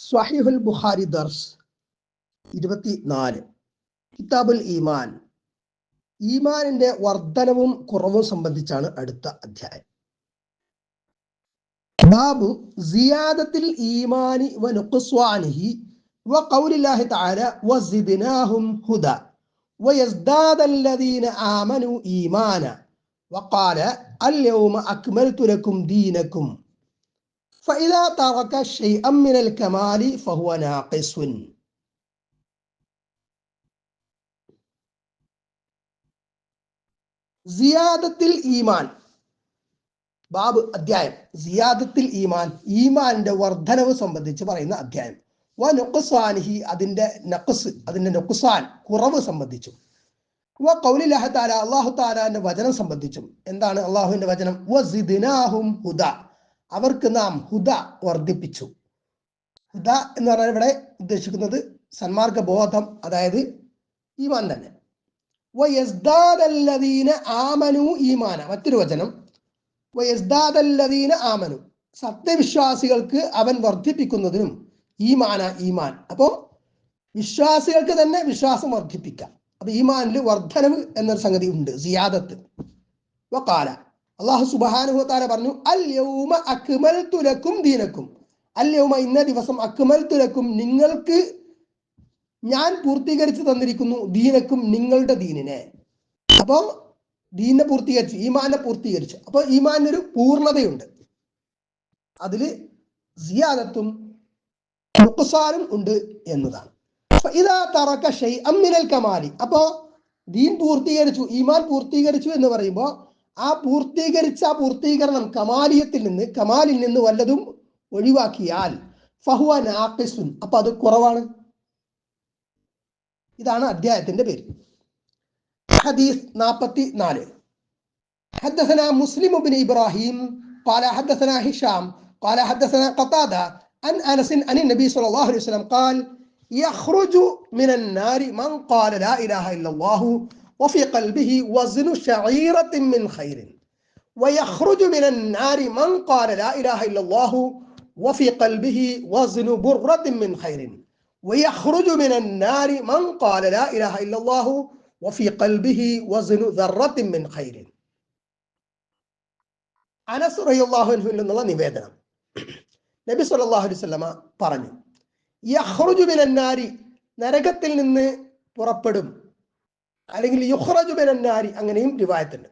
സ്വഹിഹുൽ ബുഖാരി ദർസ് ഇരുപത്തി നാല് കിതാബുൽ ഈമാൻ ഈമാനിന്റെ വർധനവും കുറവും സംബന്ധിച്ചാണ് അടുത്ത അധ്യായം ബാബു സിയാദത്തിൽ ഈമാനി വ നുഖ്സ്വാനിഹി വ ഖൗലില്ലാഹി തആല വസിദ്നാഹും ഹുദ ويزداد الذين آمنوا إيمانا وقال اليوم أكملت لكم دينكم فإذا ترك شيئا من الكمال فهو ناقص സിയാദത്തിൽ ഈമാൻ ബാബ് അധ്യായം സിയാദത്തിൽ ഈമാൻ ഈമാനിന്റെ വർധനവ് സംബന്ധിച്ച് പറയുന്ന അധ്യായം വ നുഖ്സാനിഹി അതിന്റെ നഖസ് അതിന്റെ നുഖ്സാൻ കുറവ് സംബന്ധിച്ചും വ കൗലില്ലാഹ താല അള്ളാഹു താലാന്റെ വചനം സംബന്ധിച്ചും എന്താണ് അള്ളാഹുവിന്റെ വചനം വസിദ്നാഹും ഹുദ അവർക്ക് നാം ഹുദ വർദ്ധിപ്പിച്ചു. ഹുദ എന്ന് പറഞ്ഞാൽ ഇവിടെ ഉദ്ദേശിക്കുന്നത് സന്മാർഗ ബോധം അതായത് ഈമാൻ തന്നെ. ആമനു ഈമാന മറ്റൊരു വചനം. ആമനു. സത്യവിശ്വാസികൾക്ക് അവൻ വർദ്ധിപ്പിക്കുന്നതിനും ഈമാന ഈമാൻ. അപ്പോ വിശ്വാസികൾക്ക് തന്നെ വിശ്വാസം വർദ്ധിപ്പിക്കാം. അപ്പൊ ഈമാനിൽ വർധനവ് എന്നൊരു സംഗതി ഉണ്ട് സിയാദത്ത്. വക്കാല അള്ളാഹു സുബാനുഹത്താല പറഞ്ഞു അൽ യൗമ അക്മൽ തുലക്കും ദീനക്കും. അൽ യൗമ ഇന്ന ദിവസം അക്മൽ തുലക്കും നിങ്ങൾക്ക് ഞാൻ പൂർത്തീകരിച്ചു തന്നിരിക്കുന്നു ദീനക്കും നിങ്ങളുടെ ദീനിനെ. അപ്പോ ദീനെ പൂർത്തീകരിച്ചു ഈമാനെ പൂർത്തീകരിച്ചു. അപ്പൊ ഈമാനൊരു പൂർണതയുണ്ട്. അതിൽ സിയാദത്തും നുക്സാനും ഉണ്ട് എന്നതാണ്. ഇതാ തറക്ക അമ്മിനൽ കമാലി. അപ്പോ ദീൻ പൂർത്തീകരിച്ചു ഈമാൻ പൂർത്തീകരിച്ചു എന്ന് പറയുമ്പോൾ ആ പൂർത്തീകരിച്ച ആ പൂർത്തീകരണം കമാലിയത്തിൽ നിന്ന് കമാലിൽ നിന്ന് വല്ലതും ഒഴിവാക്കിയാൽ ഫഹുവ നാഖിസുൻ അപ്പൊ അത് കുറവാണ് ഇതാണ് അധ്യായത്തിന്റെ പേര് ഹദീസ് നാൽപ്പത്തി നാല് حدثنا مسلم بن ابراهيم قال حدثنا هشام قال حدثنا قتاده عن انس عن النبي صلى الله عليه وسلم قال يخرج من النار من قال لا اله الا الله وفي قلبه وزن شعيره من خير ويخرج من النار من قال لا اله الا الله وفي قلبه وزن بره من خير ويخرج من النار من قال لا اله الا الله وفي قلبه وزن ذره من خير അനസ് റഹിയുള്ളാഹുവിൽ നിന്നുള്ള നിവേദനം നബി സല്ലല്ലാഹു അലൈഹി വസല്ലമ പറഞ്ഞു യഖ്റുജു മിനന്നാരി നരകത്തിൽ നിന്ന് പുറപ്പെടും അല്ലെങ്കിൽ യുഖ്റജു നാരി അങ്ങനെയും റിവായത്തുണ്ട്.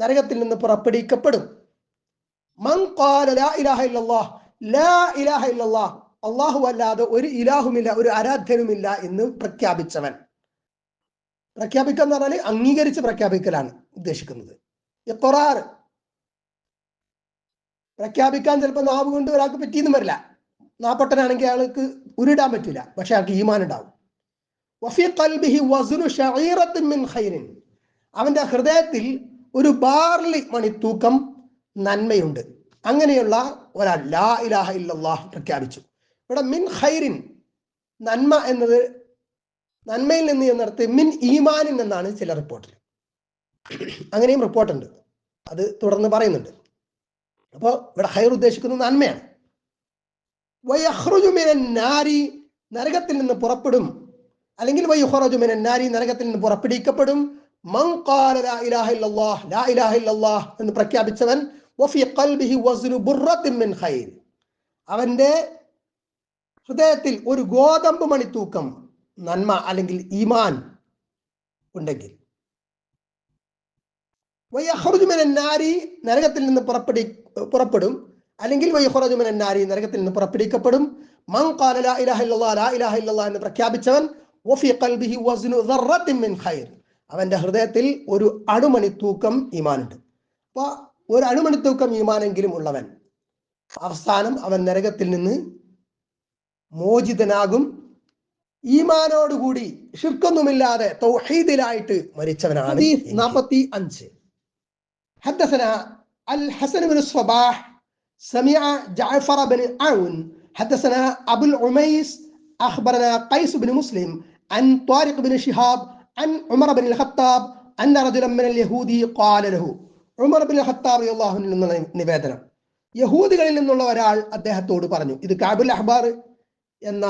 നരകത്തിൽ നിന്ന് പുറപ്പെടുവിക്കപ്പെടും. മൻ ഖാല ലാ ഇലാഹ ഇല്ലല്ലാഹ് ലാ ഇലാഹ ഇല്ലല്ലാഹ് അള്ളാഹു അല്ലാതെ ഒരു ഇലാഹുമില്ല ഒരു ആരാധ്യനുമില്ല എന്ന് പ്രഖ്യാപിച്ചവൻ. പ്രഖ്യാപിക്കുക എന്ന് പറഞ്ഞാൽ അംഗീകരിച്ച് പ്രഖ്യാപിക്കലാണ് ഉദ്ദേശിക്കുന്നത്. ഇഖ്റാർ പ്രഖ്യാപിക്കാൻ ചിലപ്പോൾ നാവ് കൊണ്ട് ഒരാൾക്ക് പറ്റിയെന്നും വരില്ല. നാപ്പൊട്ടനാണെങ്കിൽ അയാൾക്ക് ഉരുടാൻ പറ്റില്ല പക്ഷെ അയാൾക്ക് ഈമാൻ ഉണ്ടാവും വഫി ഖൽബിഹി വസ്നു ശഈറത്തിൻ മിൻ ഖൈറിൻ അവന്റെ ഹൃദയത്തിൽ ഒരു ബാർലി മണി തൂക്കം നന്മയുണ്ട്. അങ്ങനെയുള്ള ഒരാൾ ലാ ഇലാഹ ഇല്ലല്ലാഹ് പ്രഖ്യാപിച്ചു. ഇവിടെ മിൻ ഖൈറിൻ നന്മ എന്നത് നന്മയിൽ നിന്ന് നിർത്തി മിൻ ഈമാനിൻ എന്നാണ് ചില റിപ്പോർട്ടിൽ. അങ്ങനെയും റിപ്പോർട്ടുണ്ട്. അത് തുടർന്ന് പറയുന്നുണ്ട്. അപ്പോൾ ഇവിടെ ഹൈർ ഉദ്ദേശിക്കുന്നത് നന്മയാണ്. നരകത്തിൽ നിന്ന് പുറപ്പെടും. അല്ലെങ്കിൽ നരകത്തിൽ നിന്ന് പുറപ്പെടുവിക്കപ്പെടും. മൻ ഖാല ലാ ഇലാഹ ഇല്ലല്ലാഹ് ലാ ഇലാഹ ഇല്ലല്ലാഹ് എന്ന് പ്രഖ്യാപിച്ചവൻ ഖൽബിഹി മിൻ ഖൈർ. അവന്റെ ഹൃദയത്തിൽ ഒരു ഗോതമ്പ് മണിത്തൂക്കം നന്മ അല്ലെങ്കിൽ ഈമാൻ ഉണ്ടെങ്കിൽ. നാരി നരകത്തിൽ നിന്ന് പുറപ്പെടി പുറപ്പെടും. അല്ലെങ്കിൽ വയഹ്റുജു മിനൻ നാരി നരകത്തിൽ നിന്ന് പുറപ്പെടുവിക്കപ്പെടും. മൻ ഖാല ലാ ഇലാഹ ഇല്ലല്ലാഹ് ലാ ഇലാഹ ഇല്ലല്ലാഹ് എന്ന് പ്രഖ്യാപിച്ചവൻ വഫി ഖൽബിഹി വസ്നു ദർറത്തിൻ മിൻ ഖൈർ അവന്റെ ഹൃദയത്തിൽ ഒരു അണുമണി തൂക്കം ഈമാനുണ്ട് അപ്പോൾ ഒരു അണുമണി തൂക്കം ഈമാനെങ്കിലും ഉള്ളവൻ അവസാനം അവൻ നരകത്തിൽ നിന്ന് മോചിതനാകും ഈമാനോടുകൂടി ഷിർക്കൊന്നുമില്ലാതെ തൗഹീദിലായിട്ട് മരിച്ചവനാണ് നാൽപ്പത്തി അഞ്ച് حدثنا الحسن بن الصباح سمع جعفر بن عون حدثنا أبو العميس أخبرنا قيس بن مسلم عن طارق بن شهاب عن عمر بن الخطاب أن رجلا من اليهود قال له ഉമർ ബിൻ ഖത്താബ് അള്ളാഹു നിന്നുള്ള നിവേദനം യഹൂദികളിൽ നിന്നുള്ള ഒരാൾ അദ്ദേഹത്തോട് പറഞ്ഞു ഇത് കാബുൽ അഹ്ബാർ എന്ന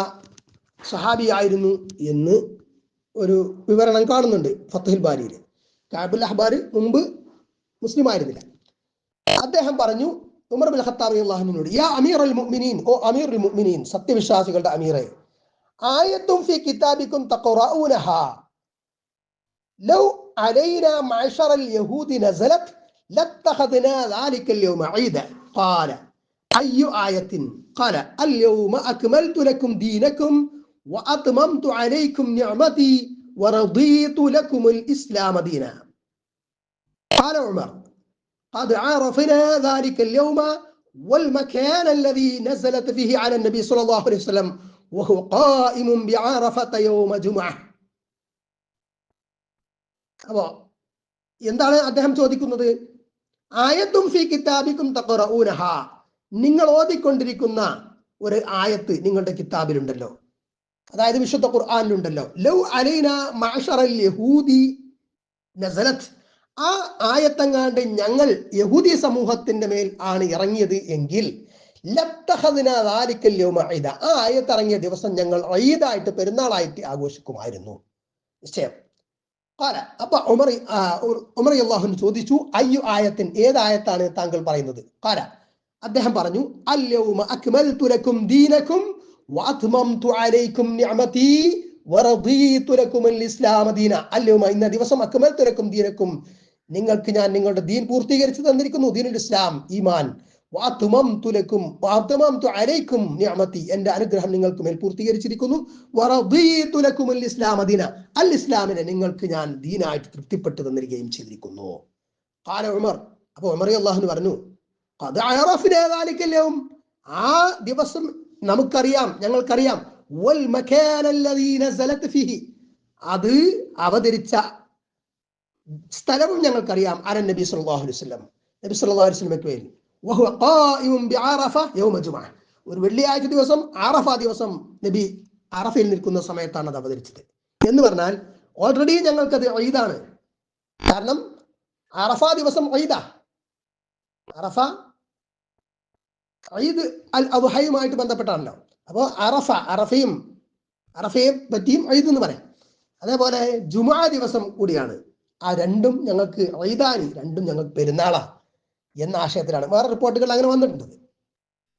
സഹാബിയായിരുന്നു എന്ന് ഒരു വിവരണം കാണുന്നുണ്ട് ഫത്തുൽ ബാരിയിൽ കാബുൽ അഹ്ബാർ മുമ്പ് മുസ്ലിം ആയിരുന്നില്ല അദ്ദേഹം പറഞ്ഞു ഉമർ ബിൻ ഖത്താബ് അള്ളാഹുവിനോട് യാ അമീർ അൽ മുഅ്മിനീൻ ഓ അമീർ അൽ മുഅ്മിനീൻ സത്യവിശ്വാസികളുടെ അമീറെ آية في كتابكم تقرؤونها. لو علينا معشر اليهود نزلت لاتخذنا ذلك اليوم عيدا. قال أي آية؟ قال اليوم أكملت لكم دينكم وأتممت عليكم نعمتي ورضيت لكم الإسلام دينا. قال عمر قد عرفنا ذلك اليوم والمكان الذي نزلت فيه على النبي صلى الله عليه وسلم അപ്പോ എന്താണ് അദ്ദേഹം ചോദിക്കുന്നത്? ആയത്തും ഫി കിതാബിക്കും തക്കറൂനഹ നിങ്ങൾ ഓതിക്കൊണ്ടിരിക്കുന്ന ഒരു ആയത്ത് നിങ്ങളുടെ കിതാബിലുണ്ടല്ലോ. അതായത് വിശുദ്ധ ഖുർആാനിലുണ്ടല്ലോ. ലൗ അലൈന മാഷറൽ യഹൂദി നസലത്ത് ആ ആയത്തെങ്ങാണ്ട് ഞങ്ങൾ യഹൂദി സമൂഹത്തിന്റെ മേൽ ആണ് ഇറങ്ങിയത് എങ്കിൽ ലത്തഹദിന ദാലിക്കൽ യൗമ ആ ആയത്ത് ഇറങ്ങിയ ദിവസം ഞങ്ങൾ ഐദായിട്ട് പെരുന്നാളായിട്ട് ആഘോഷിക്കുമായിരുന്നു. നിശ്ചയം. കാല അപ്പൊ ഉമർ ഉമർ അള്ളാഹുൻ ചോദിച്ചു അയ്യു ആയത്തിൻ ഏതായത്താണ് താങ്കൾ പറയുന്നത്. കാല അദ്ദേഹം പറഞ്ഞു അല്യൗമ അക്മൽതു ലക്കും ദീനക്കും വഅത്മംതു അലൈക്കും നിഅമതി വറദീതു ലക്കുമുൽ ഇസ്ലാമ ദീന. അല്യൗമ ഇന്ന ദിവസം അക്മൽതു ലക്കും ദീനക്കും നിങ്ങൾക്ക് ഞാൻ നിങ്ങളുടെ ദീൻ പൂർത്തീകരിച്ചു തന്നിരിക്കുന്നു ദീനുൽ ഇസ്ലാം ഈമാൻ. വാത്തുമം തുലക്കും വാത്തുമം തുരയ്ക്കും ഞാമത്തി എന്റെ അനുഗ്രഹം നിങ്ങൾക്ക് മേൽ പൂർത്തീകരിച്ചിരിക്കുന്നു. വറബീതുലക്കും അൽ ഇസ്ലാം അദീന അൽ ഇസ്ലാമിനെ നിങ്ങൾക്ക് ഞാൻ ദീനായിട്ട് തൃപ്തിപ്പെട്ടു തന്നിരിക്കുകയും ചെയ്തിരിക്കുന്നു. കാല ഉമർ അപ്പോൾ ഉമർ അള്ളാഹുന് പറഞ്ഞു അത് അയറഫിനേതാലിക്കല്ലേവും ആ ദിവസം നമുക്കറിയാം ഞങ്ങൾക്കറിയാം. വൽ ഫിഹി. അത് അവതരിച്ച സ്ഥലവും ഞങ്ങൾക്കറിയാം. അരൻ നബി സല്ലാഹു അലൈവല്ലം നബി സല്ലാ അലൈവല്ലമയ്ക്ക് വേണ്ടി. ഒരു വെള്ളിയാഴ്ച ദിവസം അറഫ ദിവസം നബി അറഫയിൽ നിൽക്കുന്ന സമയത്താണ് അത് അവതരിച്ചത്. എന്ന് പറഞ്ഞാൽ ഓൾറെഡി ഞങ്ങൾക്കത് ഈദാണ്. കാരണം അറഫ ദിവസം ഐദാ അറഫ ഈദ് അൽ അബുഹയുമായിട്ട് ബന്ധപ്പെട്ടാണല്ലോ. അപ്പോൾ അറഫ അറഫയും അറഫയെ പറ്റിയും ഈദ് എന്ന് പറയാം. അതേപോലെ ജുമാ ദിവസം കൂടിയാണ്. ആ രണ്ടും ഞങ്ങൾക്ക് ഈദാനി രണ്ടും ഞങ്ങൾക്ക് പെരുന്നാളാ. എന്ന ആശയത്തിലാണ്. വേറെ റിപ്പോർട്ടുകൾ അങ്ങനെ വന്നിട്ടുണ്ട്.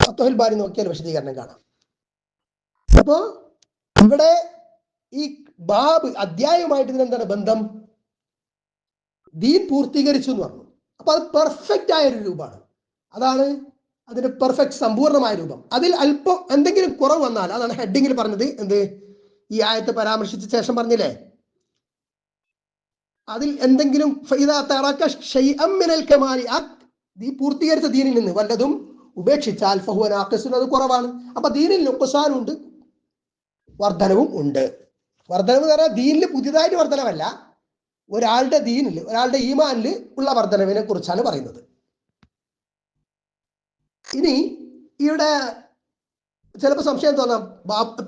ഫത്തുഹുൽ ബാരി നോക്കിയാൽ വിശദീകരണം കാണാം. അപ്പോ ഇവിടെ ഈ ബാബ് അധ്യായവുമായിട്ട് ഇതിനെന്താണ് ബന്ധം? ദീൻ പൂർത്തീകരിച്ചു എന്ന് പറഞ്ഞു. അപ്പൊ അത് പെർഫെക്റ്റ് ആയ ഒരു രൂപമാണ്. അതാണ് അതിന്റെ പെർഫെക്റ്റ് സമ്പൂർണമായ രൂപം. അതിൽ അല്പം എന്തെങ്കിലും കുറവ് വന്നാൽ അതാണ് ഹെഡിങ്ങിൽ പറഞ്ഞത് എന്ത്? ഈ ആയത്തെ പരാമർശിച്ച ശേഷം പറഞ്ഞില്ലേ? അതിൽ എന്തെങ്കിലും ആ ഈ പൂർത്തീകരിച്ച ദീനിൽ നിന്ന് വല്ലതും ഉപേക്ഷിച്ചാൽ ഫഹുവൻ ആക്കസുൻ അത് കുറവാണ്. അപ്പൊ ദീനിൽ നുക്കസാനുണ്ട് വർധനവും ഉണ്ട് വർധനവ് എന്ന് പറഞ്ഞാൽ ദീനിൽ പുതിയതായിട്ട് വർധനവല്ല ഒരാളുടെ ദീനിൽ ഒരാളുടെ ഈമാനിൽ ഉള്ള വർധനവിനെ കുറിച്ചാണ് പറയുന്നത്. ഇനി ഇവിടെ ചിലപ്പോൾ സംശയം തോന്നാം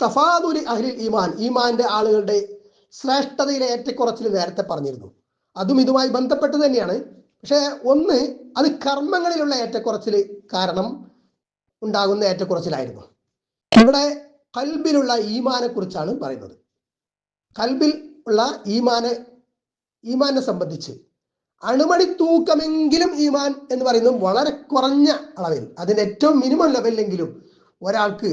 തഫാദുൽ അഹ്ലിൽ ഈമാൻ ഈമാന്റെ ആളുകളുടെ ശ്രേഷ്ഠതയിലെ ഏറ്റക്കുറച്ചിൽ നേരത്തെ പറഞ്ഞിരുന്നു. അതും ഇതുമായി ബന്ധപ്പെട്ട് തന്നെയാണ്. പക്ഷെ ഒന്ന് അത് കർമ്മങ്ങളിലുള്ള ഏറ്റക്കുറച്ചിൽ കാരണം ഉണ്ടാകുന്ന ഏറ്റക്കുറച്ചിലായിരുന്നു. ഇവിടെ കൽബിലുള്ള ഈമാനെ കുറിച്ചാണ് പറയുന്നത്. കൽബിൽ ഉള്ള ഈമാനെ ഈമാനെ സംബന്ധിച്ച് അണുമണി തൂക്കമെങ്കിലും ഈമാൻ എന്ന് പറയുന്നത് വളരെ കുറഞ്ഞ അളവിൽ അതിന്റെ ഏറ്റവും മിനിമം ലെവലിലെങ്കിലും ഒരാൾക്ക്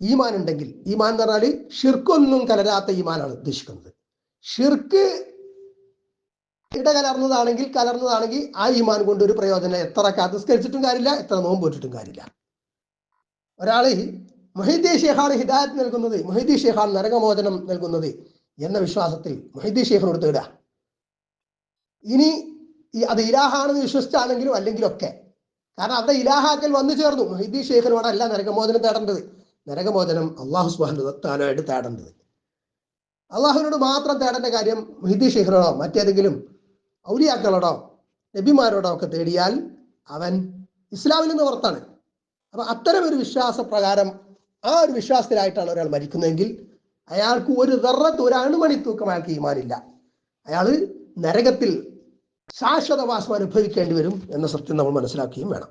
ഈമാൻ ഉണ്ടെങ്കിൽ ഈമാൻ എന്ന് പറഞ്ഞാൽ ഷിർക്കൊന്നും കലരാത്ത ഈമാനാണ് ഉദ്ദേശിക്കുന്നത്. ഷിർക്ക് ഇടകലർന്നതാണെങ്കിൽ കലർന്നതാണെങ്കിൽ ആ ഈമാൻ കൊണ്ട് ഒരു പ്രയോജനം എത്ര കാത്തുസ്കരിച്ചിട്ടും കാര്യമില്ല എത്ര നോമ്പ് പോറ്റിട്ടും കാര്യമില്ല. ഒരാൾ മൊഹീദ്ദീ ഷേഖാണ് ഹിദായത്ത് നൽകുന്നത് മൊഹീദ്ദീ ഷേഖാണ് നരകമോചനം നൽകുന്നത് എന്ന വിശ്വാസത്തിൽ മൊഹീദ്ദീ ഷേഖിനോട് തേടുക ഇനി അത് ഇലാഹാണെന്ന് വിശ്വസിച്ചാണെങ്കിലും അല്ലെങ്കിലൊക്കെ. കാരണം അവിടെ ഇലാഹാക്കൽ വന്നു ചേർന്നു. മൊഹീദ്ദീ ഷേഖിനോടല്ല നരകമോചനം തേടേണ്ടത്. നരകമോചനം അള്ളാഹു സുബാനുത്താനായിട്ട് തേടേണ്ടത്. അള്ളാഹുവിനോട് മാത്രം തേടേണ്ട കാര്യം മൊഹീദ്ദീ ഷേഖിനോടോ മറ്റേതെങ്കിലും ഔലിയാക്കളോടോ നബിമാരോടോ ഒക്കെ തേടിയാൽ അവൻ ഇസ്ലാമിൽ നിന്ന് പുറത്താണ്. അപ്പൊ അത്തരം ഒരു വിശ്വാസ പ്രകാരം ആ ഒരു വിശ്വാസത്തിലായിട്ടാണ് ഒരാൾ മരിക്കുന്നതെങ്കിൽ അയാൾക്ക് ഒരു ദറത്ത് ഒരു അണുമണി തൂക്കം അയാൾക്ക് ഈമാനില്ല. അയാൾ നരകത്തിൽ ശാശ്വതവാസം അനുഭവിക്കേണ്ടി വരും എന്ന സത്യം നമ്മൾ മനസ്സിലാക്കുകയും വേണം.